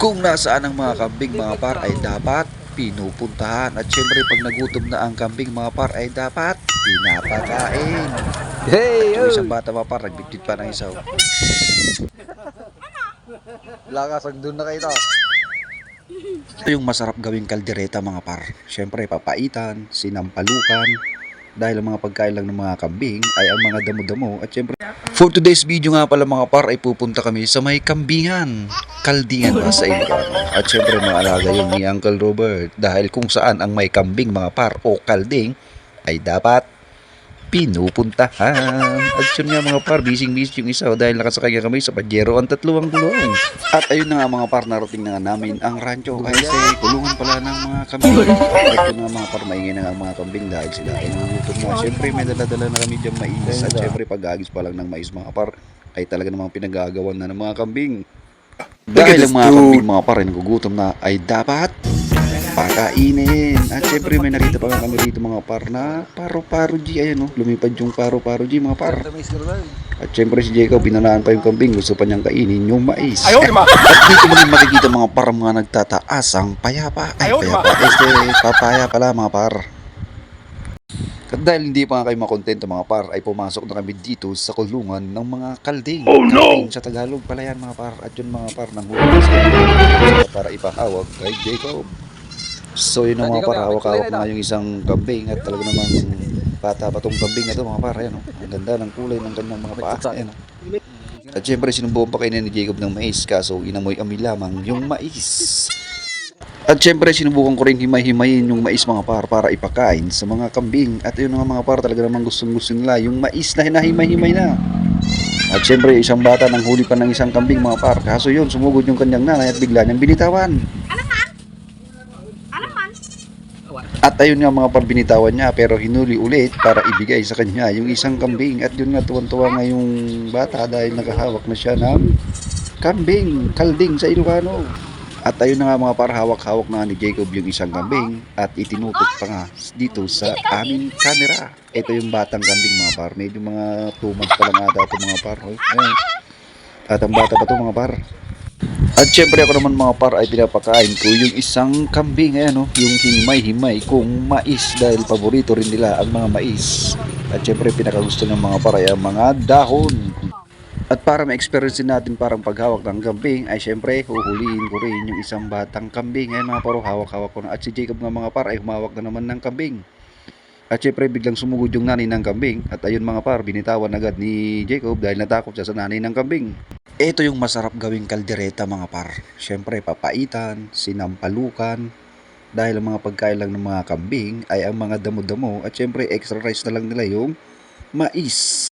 Kung nasaan ang mga kambing mga par ay dapat pinupuntahan. At syempre pag nagutom na ang kambing mga par ay dapat pinapakain. Hey, Yung oh! isang bata mga par, nagbitbit pa ng isaw. Lakas, doon na kayo to. Ito yung masarap gawing kaldereta mga par. Syempre papaitan, sinampalukan, dahil ang mga pagkain lang ng mga kambing ay ang mga damo-damo. At syempre for today's video nga pala mga par ay pupunta kami sa may kambingan. Kaldingan ba sa Ilocano at syempre mga alaga yun ni Uncle Robert. Dahil kung saan ang may kambing mga par o kalding ay dapat pinupuntahan. At yun nga mga par bising bising yung isa oh, dahil nakasakay nga kami sa Pajero ang tatlong gulong at ayun na nga mga par narating na nga namin ang rancho ay sa kulungan pala ng mga kambing at yun nga mga par maingay na nga ang mga kambing dahil sila ay nangutom na. Syempre may daladala na kami dyan mais. At syempre pag-agis pa lang ng mais mga par ay talaga namang pinagagawan na ng mga kambing. Dahil ang mga kambing mga par ay nagugutom na ay dapat pakainin. At syempre may nakita pa kami dito mga par na paro-paro G. Ayan oh, lumipad yung paro-paro G mga par. At syempre si Jacob, pinanaan pa yung kambing. Gusto pa niyang kainin yung mais. Ayaw, di ba? At dito mo rin makikita mga par mga nagtataas ang payapa. Ay, payapa. Este, papaya pala mga par. At dahil hindi pa nga kayo makontento mga par, ay pumasok na kami dito sa kulungan ng mga kalding. Oh no! Sa Tagalog pala yan mga par. At yun mga par, nang para ipahawag kay Jacob. So yun ang mga par, hawak-hawak na nga yung isang kambing at talaga namang bata pa tong kambing na to mga par. Ayan, oh. Ang ganda ng kulay ng kanyang mga paa. Ayan, oh. At syempre sinubukan pa kayo ni Jacob ng mais kaso inamoy ami lamang yung mais. At syempre sinubukan ko rin himay-himayin yung mais mga par para ipakain sa mga kambing. At yun nga mga par talaga namang gustong gusto nila yung mais na hinahimay-himay na. At syempre isang bata nang huli pa ng isang kambing mga par. Kaso yun sumugod yung kanyang nanay at bigla niyang binitawan. At ayun nga mga par binitawan niya pero hinuli ulit para ibigay sa kanya yung isang kambing. At yun nga tuwan-tuwa nga yung bata dahil nakahawak na siya ng kambing, kalding sa Ilocano. At ayun na nga mga par hawak-hawak na ni Jacob yung isang kambing at itinutok pa nga dito sa aming camera. Ito yung batang kambing mga par. Medyo mga 2 months pa lang ata ito mga par. Ayun. At ang bata pa to mga par. At syempre ako naman mga par ay pinapakain ko yung isang kambing ayan oh, yung himay-himay kung mais dahil paborito rin nila ang mga mais. At syempre pinakagusto ng mga par ay ang mga dahon. At para ma-experience natin parang paghawak ng kambing ay syempre huhulihin ko rin yung isang batang kambing. Ayan mga paro hawak-hawak ko na. At si Jacob nga mga par ay humawak na naman ng kambing. At syempre biglang sumugod yung nanay ng kambing. At ayun mga par, binitawan agad ni Jacob dahil natakot siya sa nanay ng kambing. Ito yung masarap gawing kaldereta mga par. Syempre papaitan, sinampalukan, dahil ang mga pagkain lang ng mga kambing ay ang mga damo-damo at syempre extra rice na lang nila yung mais.